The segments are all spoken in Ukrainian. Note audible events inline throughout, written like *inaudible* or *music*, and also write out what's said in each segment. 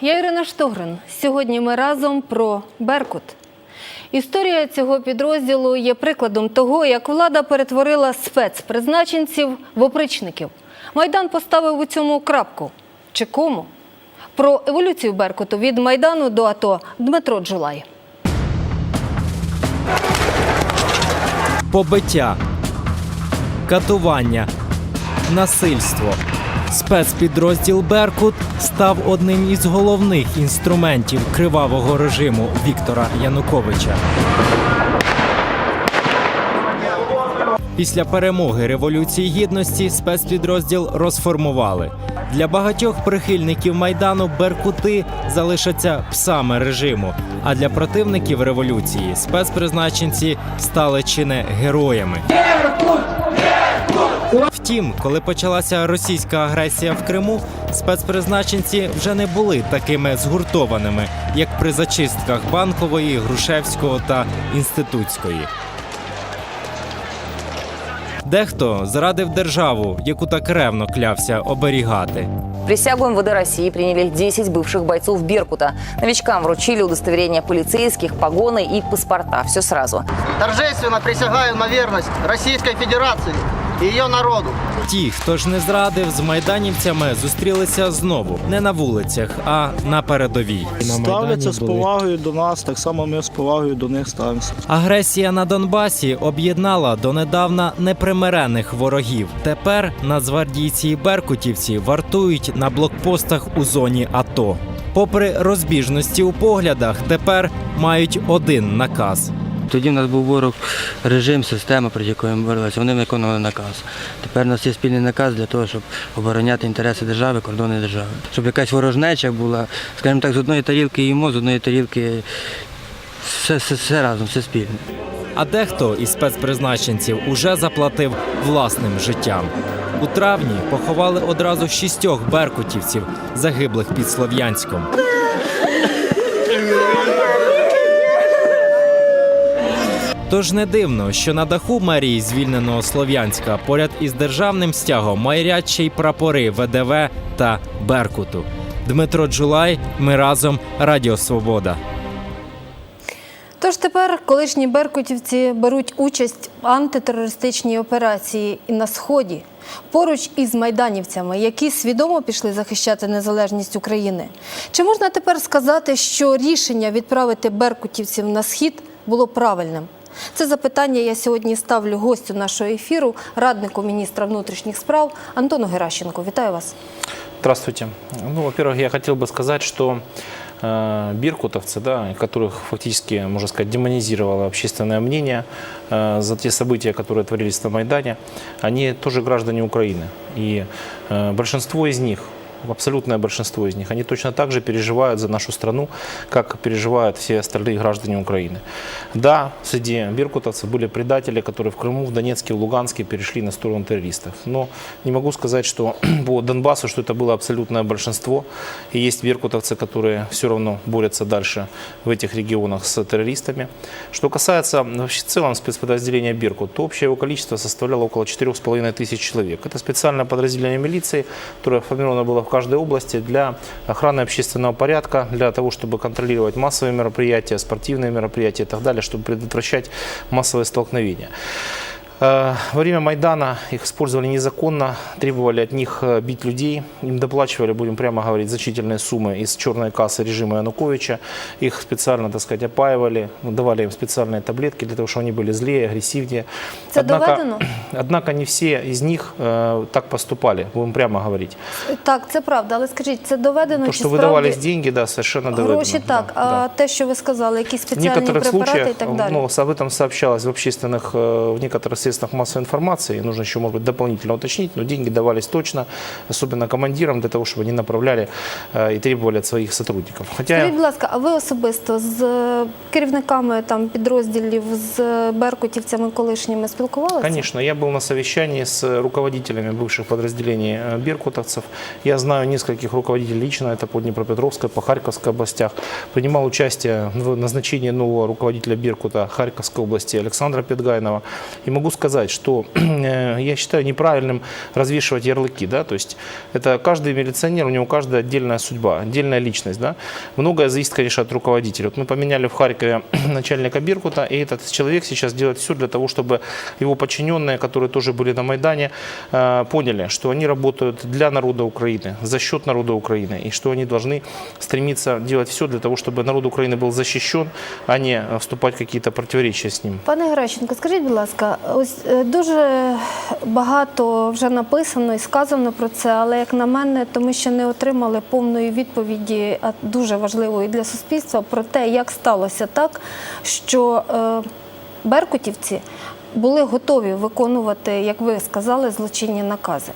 я Ірина Штогрин. Сьогодні ми разом про Беркут. Історія цього підрозділу є прикладом того, як влада перетворила спецпризначенців в опричників. Майдан поставив у цьому крапку. Чи кому? Про еволюцію Беркуту від Майдану до АТО Дмитро Джулай. побиття, катування, насильство. Спецпідрозділ Беркут став одним із головних інструментів кривавого режиму Віктора Януковича. Після перемоги Революції Гідності спецпідрозділ розформували. Для багатьох прихильників майдану беркути залишаться псами режиму. А для противників революції спецпризначенці стали чи не героями. Втім, коли почалася російська агресія в Криму, спецпризначенці вже не були такими згуртованими, як при зачистках банкової, грушевського та інститутської. Дехто зрадив державу, яку так ревно клявся оберігати. Присягу МВД России приняли 10 бывших бойцов Беркута. Новичкам вручили удостоверения полицейских, погоны и паспорта. Все сразу. Торжественно присягаю на верность Российской Федерации и ее народу. Ті, хто ж не зрадив, з майданівцями зустрілися знову не на вулицях, а на передовій. Ставляться з повагою до нас, так само ми з повагою до них ставимося. Агресія на Донбасі об'єднала донедавна непримирених ворогів. Тепер нацгвардійці і беркутівці вартують на блокпостах у зоні АТО. Попри розбіжності у поглядах, тепер мають один наказ. Тоді в нас був ворог, режим, система, проти якої ми боролися. Вони виконували наказ. Тепер у нас є спільний наказ для того, щоб обороняти інтереси держави, кордони держави. Щоб якась ворожнеча була, скажімо так, з одної тарілки їмо, з одної тарілки все, все, все разом, все спільне. А дехто із спецпризначенців уже заплатив власним життям. У травні поховали одразу шістьох беркутівців, загиблих під Слов'янськом. Тож не дивно, що на даху мерії звільненого Слов'янська поряд із державним стягом й прапори ВДВ та Беркуту. Дмитро Джулай. Ми разом Радіо Свобода. Тож тепер колишні беркутівці беруть участь в антитерористичній операції і на сході поруч із майданівцями, які свідомо пішли захищати незалежність України. Чи можна тепер сказати, що рішення відправити беркутівців на схід було правильним? Це запитання я сьогодні ставлю гостю нашого ефіру, раднику міністра внутрішніх справ Антону Геращенко. Вітаю вас. Здравствуйте. Ну, во-первых, я хотел бы сказать, что э, беркутовцы, да, которых фактически, можно сказать, демонизировало общественное мнение э, за те события, которые творились на Майдане, они тоже граждане Украины. И э, большинство из них, абсолютное большинство из них, они точно так же переживают за нашу страну, как переживают все остальные граждане Украины. Да, среди беркутовцев были предатели, которые в Крыму, в Донецке, в Луганске перешли на сторону террористов. Но не могу сказать, что *clears throat* по Донбассу, что это было абсолютное большинство. И есть беркутовцы, которые все равно борются дальше в этих регионах с террористами. Что касается вообще в целом спецподразделения Беркут, то общее его количество составляло около 4,5 тысяч человек. Это специальное подразделение милиции, которое формировано было в каждой области для охраны общественного порядка, для того, чтобы контролировать массовые мероприятия, спортивные мероприятия и так далее, чтобы предотвращать массовые столкновения. Э, Во время Майдана их использовали незаконно, требовали от них э, бить людей, им доплачивали, будем прямо говорить, значительные суммы из черной кассы режима Януковича, их специально, так сказать, опаивали, ну, давали им специальные таблетки для того, чтобы они были злее, агрессивнее. Это доведено? однако не все из них э, так поступали, будем прямо говорить. Так, це правда, але скажіть, це доведено То, чи что справді выдавались деньги, да, совершенно доведено. гроші так, Да, а да. те, що ви сказали, якісь В спеціальні некоторых препарати случаях, і так далі. ну, об этом сообщалось в общественных, э, в некоторых средствах массовой информации, нужно еще, может быть, дополнительно уточнить, но деньги давались точно, особенно командирам, для того, чтобы они направляли э, и требовали от своих сотрудников. Хотя, Скажіть, будь ласка, а ви особисто з е, керівниками там підрозділів, з е, беркутівцями колишніми спілкувалися? Конечно, я был на совещании с руководителями бывших подразделений э, беркутовцев. Я знаю нескольких руководителей лично, это по Днепропетровской, по Харьковской областях. Принимал участие в назначении нового руководителя Беркута Харьковской области Александра Петгайнова. И могу сказать, сказать, что *clears throat* э, я считаю неправильным развешивать ярлыки, да, то есть это каждый милиционер, у него каждая отдельная судьба, отдельная личность, да. Многое зависит, конечно, от руководителя. Вот мы поменяли в Харькове *clears throat* начальника Беркута, и этот человек сейчас делает все для того, чтобы его подчиненные, которые тоже были на Майдане, э, поняли, что они работают для народа Украины, за счет народа Украины, и что они должны стремиться делать все для того, чтобы народ Украины был защищен, а не вступать в какие-то противоречия с ним. Пане Геращенко, скажіть, будь дуже багато вже написано і сказано про це, але як на мене, то ми ще не отримали повної відповіді, а дуже важливої для суспільства, про те, як сталося так, що е, беркутівці були готові виконувати, як ви сказали, злочинні накази.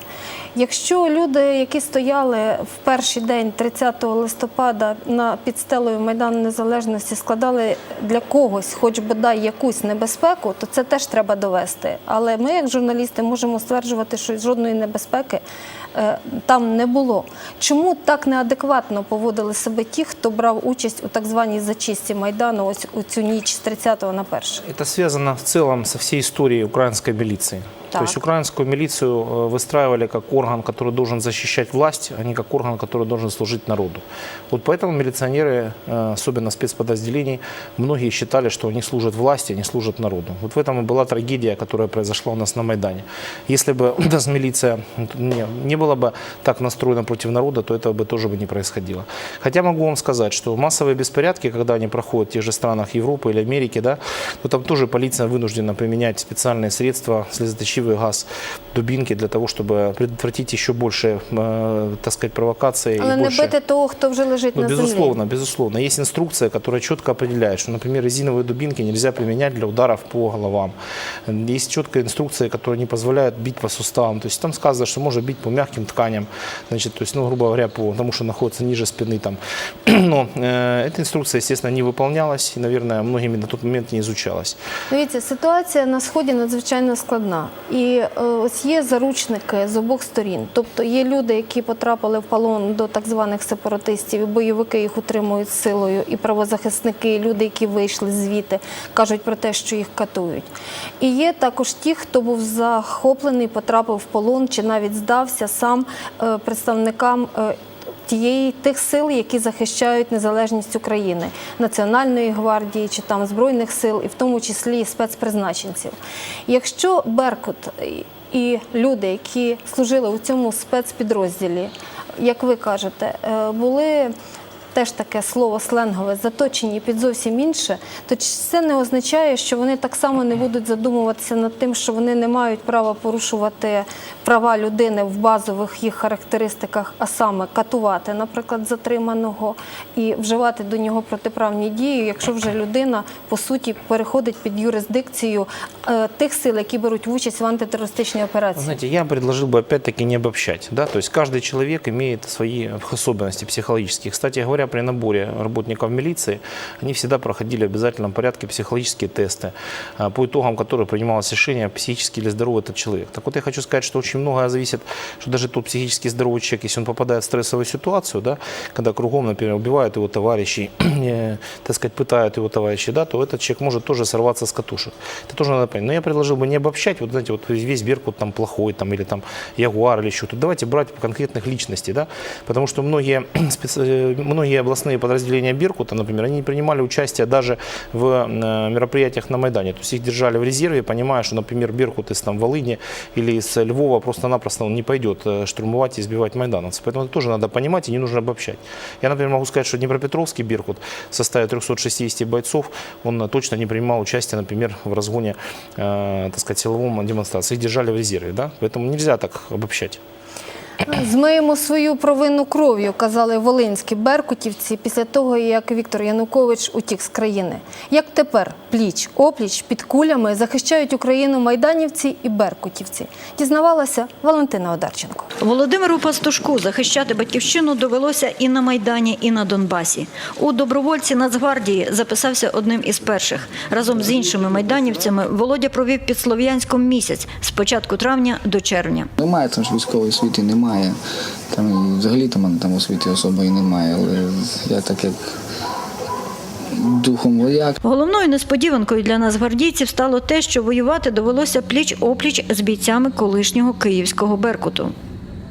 Якщо люди, які стояли в перший день 30 листопада на підстелою Майдану Незалежності, складали для когось, хоч бодай якусь небезпеку, то це теж треба довести. Але ми, як журналісти, можемо стверджувати, що жодної небезпеки там не було. Чому так неадекватно поводили себе ті, хто брав участь у так званій зачистці Майдану ось у цю ніч з 30 на 1? Це связано в цілому з всією історією української милиции. Так. То есть украинскую милицию э, выстраивали как орган, который должен защищать власть, а не как орган, который должен служить народу. Вот поэтому милиционеры, э, особенно спецподразделений, многие считали, что они служат власти, они служат народу. Вот в этом и была трагедия, которая произошла у нас на Майдане. Если бы у *clears throat* нас милиция не, не была бы так настроена против народа, то этого бы тоже бы не происходило. Хотя могу вам сказать, что массовые беспорядки, когда они проходят в тех же странах Европы или Америки, да, то там тоже полиция вынуждена применять специальные средства, слезоточивый газ, дубинки для того, чтобы предотвратить еще больше, э, так сказать, провокаций. Але и не больше... бити того, хто вже лежить Ну, на землі. безусловно, безусловно. Есть инструкция, которая четко определяет, что, например, резиновые дубинки нельзя применять для ударов по головам. Есть четкая инструкция, которая не позволяет бить по суставам. То есть там сказано, что можно бить по мягким тканям, значит, то есть, ну, грубо говоря, по тому, что находится ниже спины там. *clears throat* Но э, эта инструкция, естественно, не выполнялась и, наверное, многими на тот момент не изучалась. Дивіться, ситуація на сході надзвичайно складна. І е, ось є заручники з обох сторін. Тобто є люди, які потрапили в полон до так званих сепаратистів, бойовики їх утримують силою, і правозахисники, і люди, які вийшли звідти, кажуть про те, що їх катують. І є також ті, хто був захоплений, потрапив в полон чи навіть здався сам е, представникам. Тієї тих сил, які захищають незалежність України, Національної гвардії чи там збройних сил, і в тому числі спецпризначенців. Якщо Беркут і- і люди, які служили у цьому спецпідрозділі, як ви кажете, е, були теж таке слово сленгове, заточені під зовсім інше, то це не означає, що вони так само не будуть задумуватися над тим, що вони не мають права порушувати права людини в базових їх характеристиках, а саме катувати, наприклад, затриманого і вживати до нього протиправні дії, якщо вже людина по суті переходить під юрисдикцію е, тих сил, які беруть участь в антитерористичній операції. Знаете, я предложил бы опять-таки не обобщать. Да? То есть каждый человек имеет свои психологические. Кстати говоря, при наборе работников милиции они всегда проходили в обязательном порядке психологические тесты, а, по итогам которых принималось решение, психически ли здоровый этот человек. Так вот, я хочу сказать, что очень многое зависит, что даже тот психически здоровый человек, если он попадает в стрессовую ситуацию, да, когда кругом, например, убивают его товарищей, *clears throat* так сказать, пытают его товарищей, да, то этот человек может тоже сорваться с катушек. Это тоже надо понять. Но я предложил бы не обобщать, вот знаете, вот весь Беркут там плохой, там, или там Ягуар или еще. Тут давайте брать конкретных личностей, да, потому что многие, *clears throat* э, многие областные подразделения Беркута, например, они не принимали участие даже в э, мероприятиях на Майдане. То есть их держали в резерве, понимая, что, например, Беркут из там, Волыни или из Львова просто-напросто он не пойдет э, штурмовать и избивать майдановцев. Поэтому это тоже надо понимать и не нужно обобщать. Я, например, могу сказать, что Днепропетровский Беркут в составе 360 бойцов, он э, точно не принимал участие, например, в разгоне, э, так сказать, силовом демонстрации. Их держали в резерве, да? Поэтому нельзя так обобщать. Змиємо свою провину кров'ю, казали волинські беркутівці після того, як Віктор Янукович утік з країни. Як тепер пліч опліч під кулями захищають Україну майданівці і беркутівці? Дізнавалася Валентина Одарченко. Володимиру Пастушку захищати батьківщину довелося і на Майдані, і на Донбасі. У добровольці Нацгвардії записався одним із перших. Разом з іншими майданівцями Володя провів під Слов'янськом місяць з початку травня до червня. Немає там ж військової освіти, немає. Там взагалі там, мене там освіти особої немає. Але я так як духом вояк. Головною несподіванкою для нас гвардійців стало те, що воювати довелося пліч опліч з бійцями колишнього київського Беркуту.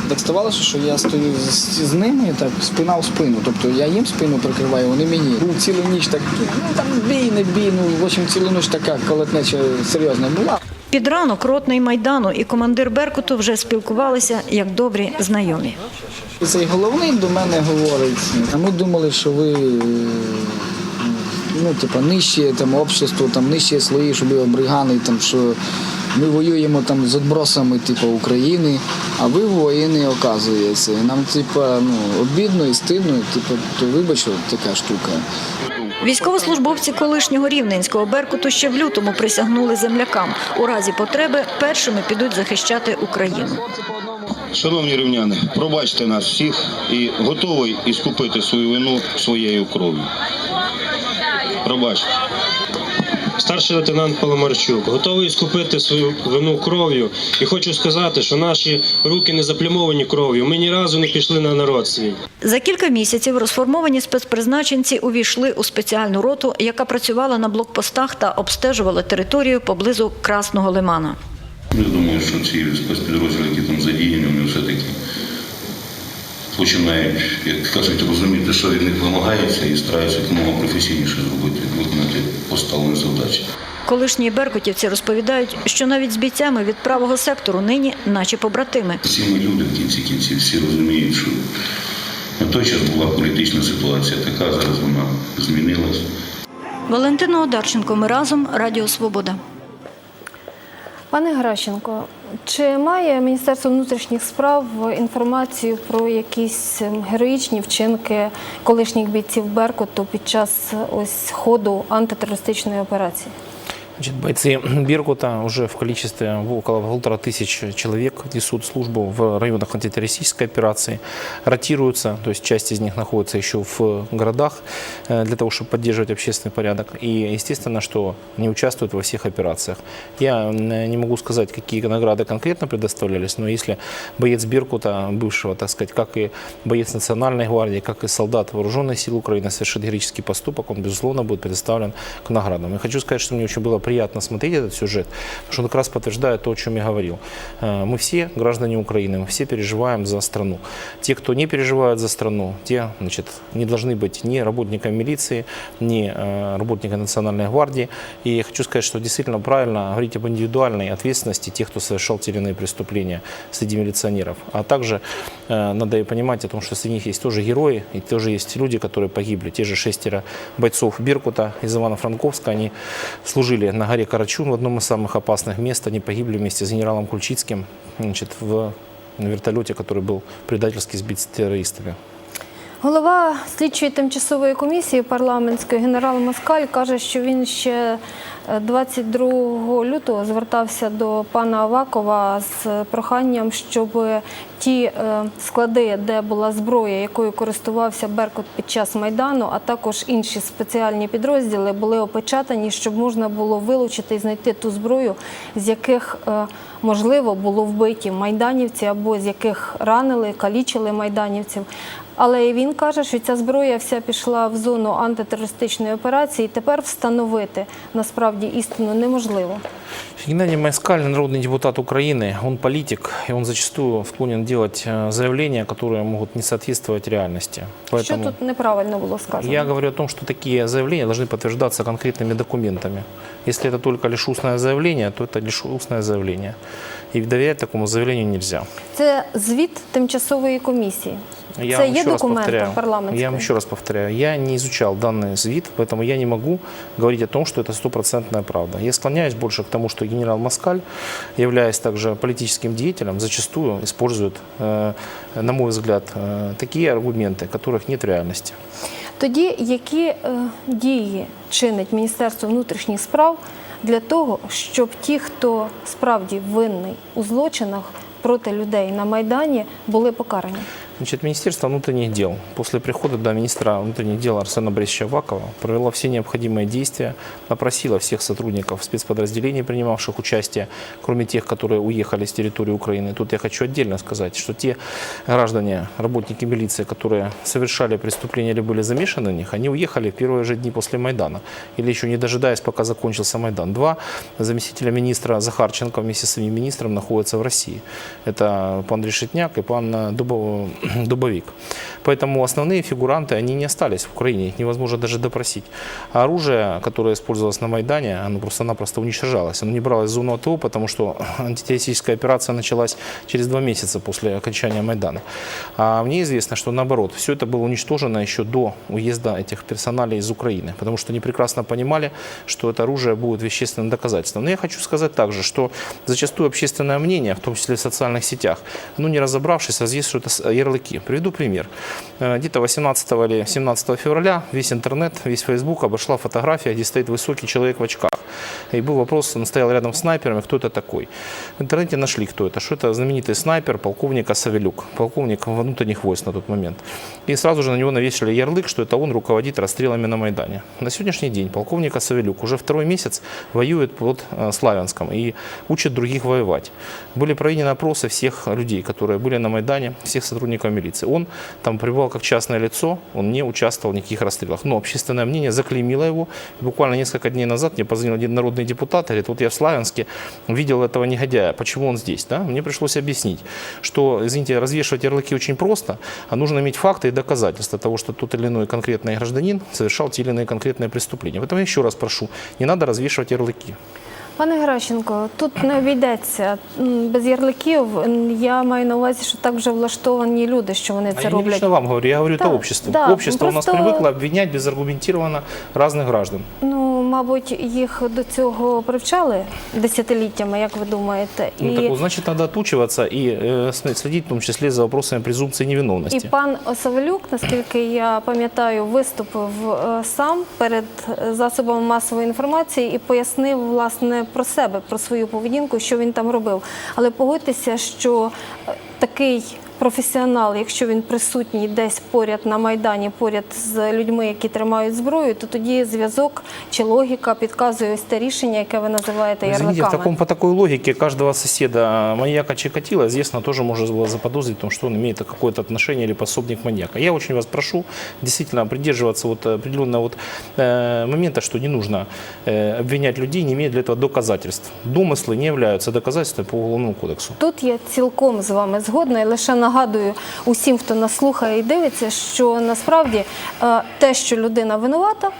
Так ставалося, що я стою з, з ними так спина в спину. Тобто я їм спину прикриваю, вони мені. Ну, цілу ніч так, ну там бій, не бій, ну в общем, цілу ніч така колотнеча серйозна була. Під ранок ротний Майдану і командир Беркуту вже спілкувалися як добрі знайомі. Цей головний до мене говорить, а ми думали, що ви ну, типа, нижче там общество, там нижчі слої, що ви обригани, там що ми воюємо там з відбросами типу, України, а ви воїни, оказується. І нам типа, ну, обідно і стидно, типу, то вибач, от така штука. Військовослужбовці колишнього рівненського Беркуту ще в лютому присягнули землякам. У разі потреби першими підуть захищати Україну. Шановні рівняни, пробачте нас всіх і готовий іскупити свою вину своєю кров'ю. Пробачте. Старший лейтенант Паламарчук готовий скупити свою вину кров'ю. І хочу сказати, що наші руки не заплямовані кров'ю. Ми ні разу не пішли на народ свій. За кілька місяців розформовані спецпризначенці увійшли у спеціальну роту, яка працювала на блокпостах та обстежувала територію поблизу Красного Лимана. Я думаю, що ці спецпідрозділи, які там задіяні, вони все-таки починають, як кажуть, розуміти, що від них вимагається, і стараються якомога професійніше зробити, виконати поставлені задачі. Колишні беркутівці розповідають, що навіть з бійцями від правого сектору нині наче побратими. Всі ми люди в кінці кінців всі розуміють, що на той час була політична ситуація така, зараз вона змінилась. Валентина Одарченко, ми разом, Радіо Свобода. Пане Гращенко, чи має Міністерство внутрішніх справ інформацію про якісь ем, героїчні вчинки колишніх бійців Беркуту під час ось ходу антитерористичної операції? Значит, бойцы Беркута уже в количестве около полутора тысяч человек несут службу в районах антитеррористической операции, ротируются, то есть часть из них находится еще в городах э, для того, чтобы поддерживать общественный порядок. И, естественно, что не участвуют во всех операциях. Я не могу сказать, какие награды конкретно предоставлялись, но если боец Беркута, бывшего, так сказать, как и боец Национальной гвардии, как и солдат Вооруженных сил Украины совершит героический поступок, он, безусловно, будет предоставлен к наградам. И хочу сказать, что мне очень было приятно смотреть этот сюжет, потому что он как раз подтверждает то, о чем я говорил. Э, Мы все граждане Украины, мы все переживаем за страну. Те, кто не переживает за страну, те значит, не должны быть ни работниками милиции, ни э, работниками Национальной гвардии. И хочу сказать, что действительно правильно говорить об индивидуальной ответственности тех, кто совершал те или иные преступления среди милиционеров. А также э, надо и понимать о том, что среди них есть тоже герои, и тоже есть люди, которые погибли. Те же шестеро бойцов Беркута из Ивано-Франковска, они служили на горе Карачун в одном из самых опасных мест. Они погибли вместе с генералом Кульчицким значит, в на вертолете, который был предательски сбит с террористами. Голова слідчої тимчасової комісії парламентської генерал Москаль каже, що він ще е, 22 лютого звертався до пана Авакова з проханням, щоб ті е, склади, де була зброя, якою користувався Беркут під час майдану, а також інші спеціальні підрозділи, були опечатані, щоб можна було вилучити і знайти ту зброю, з яких е, можливо було вбиті майданівці або з яких ранили, калічили майданівців. Але і він каже, що ця зброя вся пішла в зону антитерористичної операції. і Тепер встановити насправді істину неможливо. Геннадий Майскаль, народный депутат Украины, он политик, и он зачастую склонен делать э, заявления, которые могут не соответствовать реальности. Що Поэтому тут неправильно було сказано? я говорю о том, что такие заявления должны подтверждаться конкретными документами. Если это только лишь устное заявление, то это лишь устное заявление. И доверять такому заявлению нельзя. Це звіт тимчасової комісії. Я Це вам є еще раз документом повторяю, парламентським? Я вам еще раз повторяю, я не изучал данный звит, поэтому я не могу говорить о том, что это стопроцентная правда. Я склоняюсь больше к тому, что генерал Москаль, являясь также политическим деятелем, зачастую использует, э, на мой взгляд, э, такие аргументы, которых нет в реальности. Тоді які е, дії чинить Міністерство внутрішніх справ Для того, щоб ті, хто справді винний у злочинах проти людей на Майдані, були покарані? Значит, Министерство внутренних дел после прихода до министра внутренних дел Арсена Борисовича Авакова провело все необходимые действия, опросило всех сотрудников спецподразделений, принимавших участие, кроме тех, которые уехали с территории Украины. Тут я хочу отдельно сказать, что те граждане, работники милиции, которые совершали преступления или были замешаны в них, они уехали в первые же дни после Майдана, или еще не дожидаясь, пока закончился Майдан. Два заместителя министра Захарченко вместе с своим министром находятся в России. Это пан Решетняк и пан э, Дубов- *clears throat* Дубовик. Поэтому основные фигуранты, они не остались в Украине, их невозможно даже допросить. А оружие, которое использовалось на Майдане, оно просто-напросто уничтожалось. Оно не бралось в зону АТО, потому что *clears throat* антитеррористическая операция началась через два месяца после окончания Майдана. А мне известно, что наоборот, все это было уничтожено еще до уезда этих персоналей из Украины, потому что они прекрасно понимали, что это оружие будет вещественным доказательством. Но я хочу сказать также, что зачастую общественное мнение, в том числе в социальных сетях, ну не разобравшись, развешивают ос- ярлыки. Приведу пример. Э, Где-то 18 или 17 февраля весь интернет, весь Facebook обошла фотография, где стоит высокий человек в очках. И был вопрос, он стоял рядом с снайпером, кто это такой. В интернете нашли, кто это. Что это знаменитый снайпер полковника Савелюк, полковник внутренних войск на тот момент. И сразу же на него навесили ярлык, что это он руководит расстрелами на Майдане. На сегодняшний день полковника Савелюк уже второй месяц воюет под э, Славянском и учит других воевать. Были проведены опросы всех людей, которые были на Майдане, всех сотрудников милиции. Он там пребывал как частное лицо, он не участвовал в никаких расстрелах. Но общественное мнение заклеймило его. И буквально несколько дней назад мне позвонил один народный депутат, говорит, вот я в Славянске видел этого негодяя, почему он здесь? Да? Мне пришлось объяснить, что, извините, развешивать ярлыки очень просто, а нужно иметь факты и доказательства того, что тот или иной конкретный гражданин совершал те или иные конкретные преступления. Поэтому я еще раз прошу, не надо развешивать ярлыки. Пане Геращенко, тут не обійдеться М, без ярликів. М, Я маю на увазі, що так вже влаштовані люди, що вони А це я не роблять. лично вам говорю, я говорю Да, это обществу. да, Общество у нас просто- привыкло обвинять безаргументированно разных граждан. Ну, мабуть, їх до цього привчали десятиліттями, як ви думаєте, Ну, так, вот, значит, надо отучиваться и э, см- следить в том числе за вопросами презумпции невиновности. І пан Осавелюк, наскільки я пам'ятаю, виступив е, сам перед е, засобами масової інформації і пояснив власне про себе, про свою поведінку, що він там робив. Але погодьтеся, що е, такий професіонал, якщо він присутній десь поряд на майдані, поряд з людьми, які тримають зброю, то тоді зв'язок чи логіка підказує ось те рішення, яке ви називаєте Извините, в ярликами. таком, по такой логике каждого соседа маньяка Чикатило, известно, тоже можно было заподозрить, в том, что он имеет какое-то отношение или пособник маньяка. Я очень вас прошу действительно придерживаться вот определенного вот, э, момента, что не нужно э, обвинять людей, не имея для этого доказательств. Домыслы не являются доказательствами по Уголовному кодексу. Тут я цілком з вами згодна і лише нагадую усім, хто нас слухає і дивиться, що насправді е, те, що людина винувата.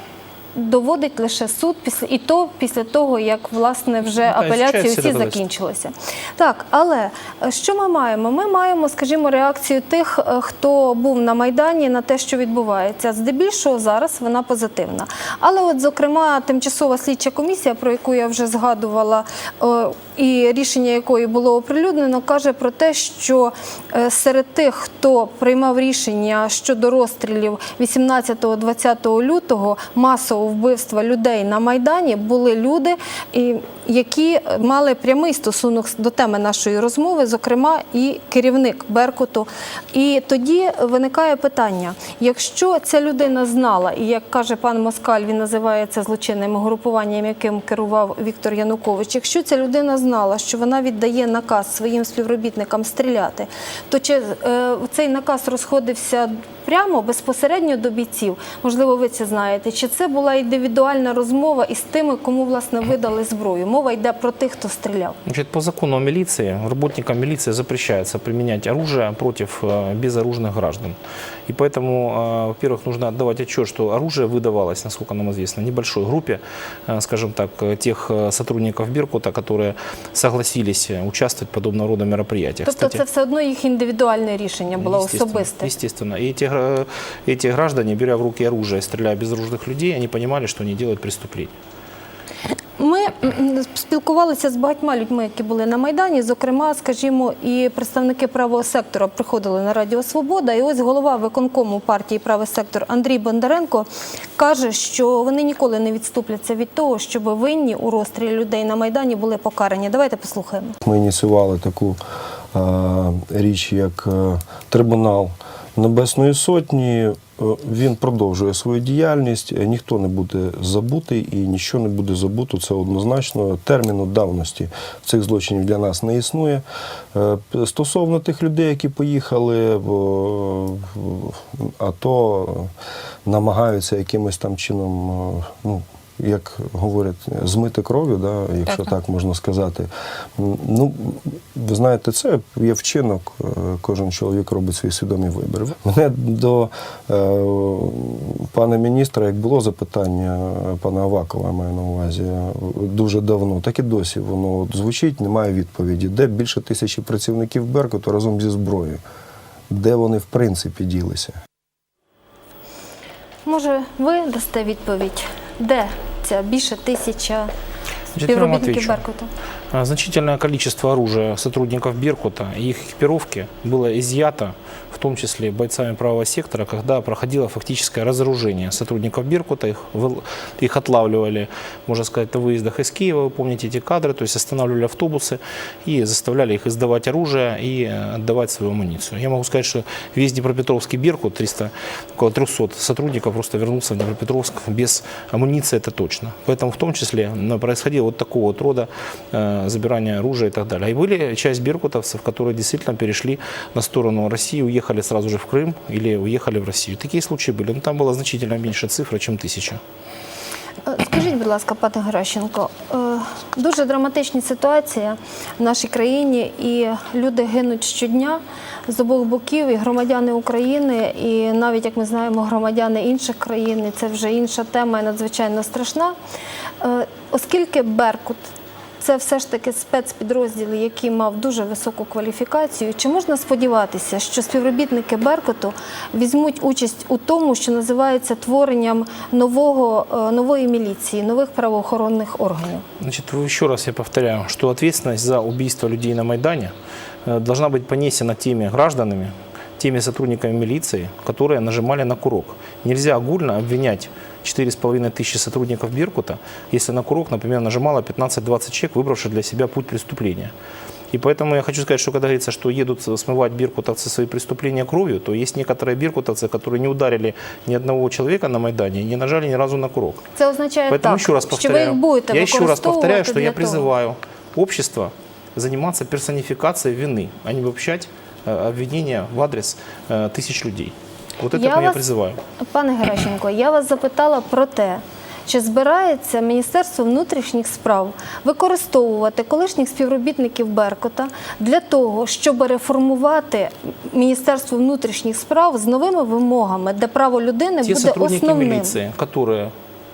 Доводить лише суд після і то після того, як власне вже апеляції всі закінчилися. Так, але е, що ми маємо? Ми маємо, скажімо, реакцію тих, е, хто був на майдані на те, що відбувається. Здебільшого зараз вона позитивна. Але, от, зокрема, тимчасова слідча комісія, про яку я вже згадувала, е, і рішення якої було оприлюднено, каже про те, що серед тих, хто приймав рішення щодо розстрілів 18-20 лютого, масового вбивства людей на майдані, були люди, і- які мали прямий стосунок до теми нашої розмови, зокрема і керівник Беркуту. І тоді виникає питання: якщо ця людина знала, і як каже пан Москаль, він називає це злочинним угрупуванням, яким керував Віктор Янукович. Якщо ця людина знала, що вона віддає наказ своїм співробітникам стріляти, то чи е, цей наказ розходився прямо безпосередньо до бійців? Можливо, ви це знаєте. Чи це була індивідуальна розмова із тими, кому власне видали зброю? Мова йде про тих, хто стріляв. Значит, по закону о милиции, работникам милиции запрещается применять оружие против э, безоружных граждан. И поэтому, э, во-первых, нужно отдавать отчет, что оружие выдавалось, насколько нам известно, небольшой группе, э, скажем так, э, тех э, сотрудников Беркута, которые согласились э, участвовать в подобного рода мероприятиях. Тобто Кстати, це все одно їх індивідуальне рішення було Естественно, особисте. Естественно. И эти, гра- эти граждане, беря в руки оружие и стреляя в безоружных людей, они понимали, что они делают преступление. Ми спілкувалися з багатьма людьми, які були на майдані. Зокрема, скажімо, і представники правого сектора приходили на Радіо Свобода. І ось голова виконкому партії Правий сектор Андрій Бондаренко каже, що вони ніколи не відступляться від того, щоб винні у розстрілі людей на майдані були покарані. Давайте послухаємо. Ми ініціювали таку річ, як е, трибунал Небесної Сотні. Е, Він продовжує свою діяльність, Е, ніхто не буде забутий і нічого не буде забуто. Це однозначно. Терміну давності цих злочинів для нас не існує. Е, Стосовно тих людей, які поїхали а то намагаються якимось там чином, ну, як говорять, змити кров'ю, да, якщо так, можна сказати. Ну, ви знаєте, це є вчинок. е, Кожен чоловік робить свій свідомий вибір. Мене до е, пана міністра, як було запитання е, пана Авакова, я маю на увазі, е, дуже давно, так і досі воно звучить, немає відповіді. Де більше тисячі працівників Беркуту разом зі зброєю? Де вони в принципі ділися? Може, ви дасте відповідь, де більше тисяча співробітників Беркута. Беркуту? А, Значительное количество оружия сотрудников Беркута и их экипировки было изъято, в том числе бойцами правого сектора, когда проходило фактическое разоружение сотрудников Беркута. Их, их отлавливали, можно сказать, на выездах из Киева, вы помните эти кадры, то есть останавливали автобусы и заставляли их издавать оружие и э, отдавать свою амуницию. Я могу сказать, что весь Днепропетровский Беркут, 300, около 300 сотрудников просто вернулся в Днепропетровск без амуниции, это точно. Поэтому в том числе ну, происходило вот такого вот рода э, забирания оружия и так далее. И были часть беркутовцев, которые действительно перешли на сторону России, уехали сразу же в Крым или уехали в Россию. Такие случаи были. Но там была значительно меньше цифра, чем тысяча. Е, Скажіть, будь ласка, пане Геращенко, е, дуже драматична ситуація в нашій країні, і люди гинуть щодня з обох боків, і громадяни України, і навіть як ми знаємо, громадяни інших країн. І це вже інша тема і надзвичайно страшна. Е, Оскільки Беркут це все ж таки спецпідрозділ, який мав дуже високу кваліфікацію. Чи можна сподіватися, що співробітники Беркуту візьмуть участь у тому, що називається творенням нового, е, нової міліції, нових правоохоронних органів? Значит, еще раз я повторяю, что ответственность за убийство людей на Майдане э, должна быть понесена теми гражданами, теми сотрудниками милиции, которые нажимали на курок. Нельзя огульно обвинять 4,5 тысячи сотрудников Беркута, если на курок, например, нажимало 15-20 человек, выбравших для себя путь преступления. И поэтому я хочу сказать, что когда говорится, что едут смывать беркутовцы свои преступления кровью, то есть некоторые беркутовцы, которые не ударили ни одного человека на Майдане, не нажали ни разу на курок. Це означає Поэтому так, еще раз що ви повторяю, їх будете я еще раз повторяю, використовувати что я для того. призываю общество заниматься персонификацией вины, а не обобщать э, обвинения в адрес э, тысяч людей. Это Я я, вас- призываю. Пане Геращенко, я вас запитала про те, чи збирається Міністерство внутрішніх справ використовувати колишніх співробітників Беркута для того, щоб реформувати Міністерство внутрішніх справ з новими вимогами, де право людини Ті буде основним. міліції, які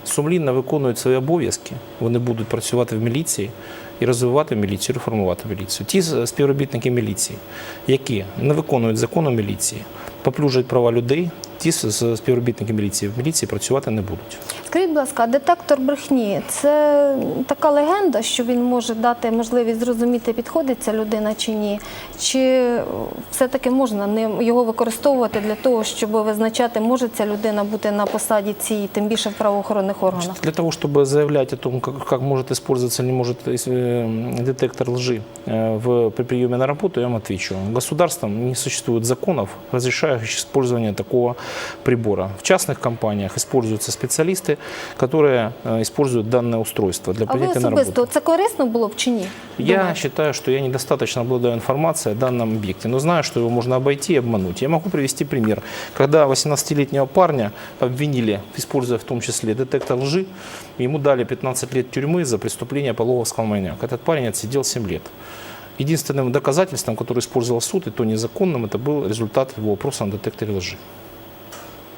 сумлінно виконують свої обов'язки, вони будуть працювати в міліції і розвивати міліцію, реформувати міліцію. Ті співробітники міліції, які не виконують закону міліції, поплюжать права людей, ті з- співробітники міліції в міліції працювати не будуть. Скажіть, будь ласка, а детектор брехні це така легенда, що він може дати можливість зрозуміти, підходить ця людина чи ні? Чи все-таки можна ним його використовувати для того, щоб визначати, може ця людина бути на посаді цій, тим більше в правоохоронних органах? Для того, чтобы заявлять о том, как, как может использоваться или не может э, детектор лжи э, в, при приеме на работу, я вам отвечу. Государством не существует законов, разрешающих использование такого прибора. В частных компаниях используются специалисты, которые э, используют данное устройство для А принятия на работу. це корисно було б чи ні? Я считаю, что я недостаточно обладаю информацией о данном объекте, но знаю, что его можно обойти и обмануть. Я могу привести пример. Когда 18-летнего парня обвинили, используя в том числе детектор лжи, ему дали 15 лет тюрьмы за преступление полового маньяка. Этот парень отсидел 7 лет. Единственным доказательством, которое использовал суд, и то незаконным, это был результат его опроса на детекторе лжи.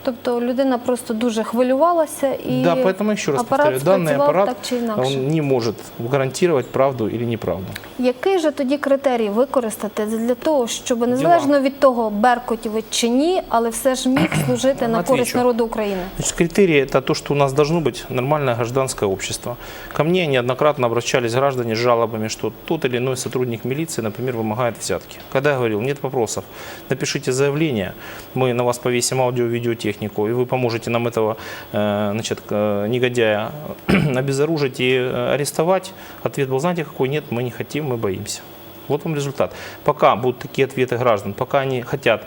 Тобто людина просто дуже хвилювалася і да, поэтому еще раз апарат повторяю, данный спрацював аппарат так чи інакше. он не может гарантировать правду или неправду. Який же тоді критерій використати для того, щоб незалежно від того, беркутівець чи ні, але все ж міг *clears throat* служити на Отвечу. користь народу України? Значит, критерий – это то, что у нас должно быть нормальное гражданское общество. Ко мне неоднократно обращались граждане с жалобами, что тот или иной сотрудник милиции, например, вымогает взятки. Когда я говорил, нет вопросов, напишите заявление, мы на вас повесим аудио-видеотехнику, и вы поможете нам этого э, значит, э, негодяя обезоружить *clears throat* и э, арестовать. Ответ был, знаете, какой? Нет, мы не хотим, мы боимся. Вот вам результат. Пока будут такие ответы граждан, пока они хотят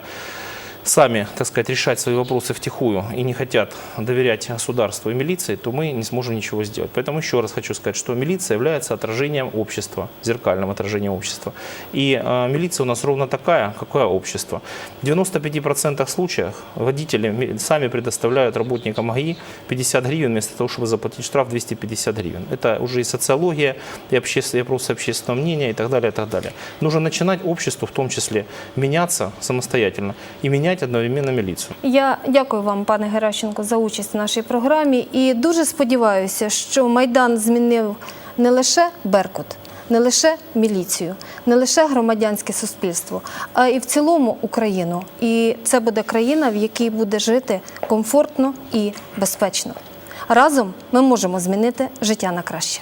сами, так сказать, решать свои вопросы втихую и не хотят доверять государству и милиции, то мы не сможем ничего сделать. Поэтому еще раз хочу сказать, что милиция является отражением общества, зеркальным отражением общества. И э, милиция у нас ровно такая, какое общество. В 95% случаев водители ми- сами предоставляют работникам ГАИ 50 гривен вместо того, чтобы заплатить штраф 250 гривен. Это уже и социология, и, обществен- и вопросы общественного мнения и так далее, и так далее. Нужно начинать обществу в том числе меняться самостоятельно и менять одновременно милицию. Я дякую вам, пане Геращенко, за участь в нашій програмі і дуже сподіваюся, що Майдан змінив не лише Беркут, не лише міліцію, не лише громадянське суспільство, а і в цілому Україну. І це буде країна, в якій буде жити комфортно і безпечно. Разом ми можемо змінити життя на краще.